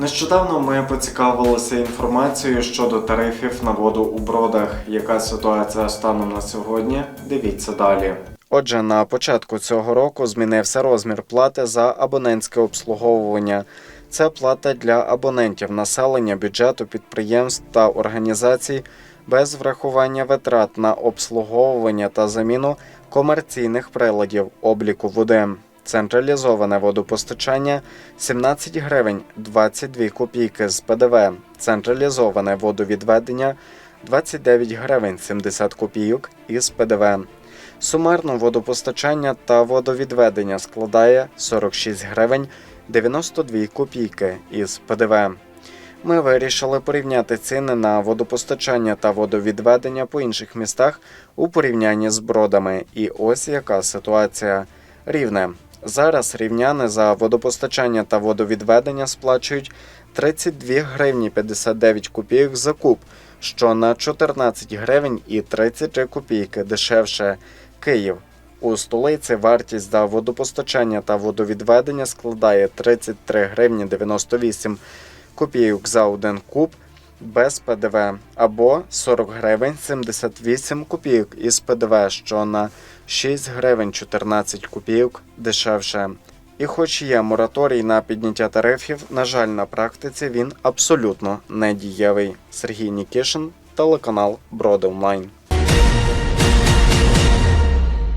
Нещодавно ми поцікавилися інформацією щодо тарифів на воду у бродах. Яка ситуація станом на сьогодні? Дивіться далі. Отже, на початку цього року змінився розмір плати за абонентське обслуговування. Це плата для абонентів населення, бюджету, підприємств та організацій без врахування витрат на обслуговування та заміну комерційних приладів обліку води. Централізоване водопостачання 17 гривень 22 копійки з ПДВ. Централізоване водовідведення 29 гривень 70 копійок із ПДВ. Сумарно водопостачання та водовідведення складає 46 гривень 92 копійки із ПДВ. Ми вирішили порівняти ціни на водопостачання та водовідведення по інших містах у порівнянні з бродами. І ось яка ситуація. Рівне. Зараз рівняни за водопостачання та водовідведення сплачують 32 гривні 59 копійок за куб, що на 14 гривень і 33 копійки дешевше Київ. У столиці вартість за водопостачання та водовідведення складає 33 гривні 98 копійок за один куб без ПДВ або 40 гривень 78 копійок із ПДВ, що на 6 гривень 14 копійок дешевше. І хоч є мораторій на підняття тарифів, на жаль, на практиці він абсолютно не дієвий. Сергій Нікішин, телеканал Броди Онлайн.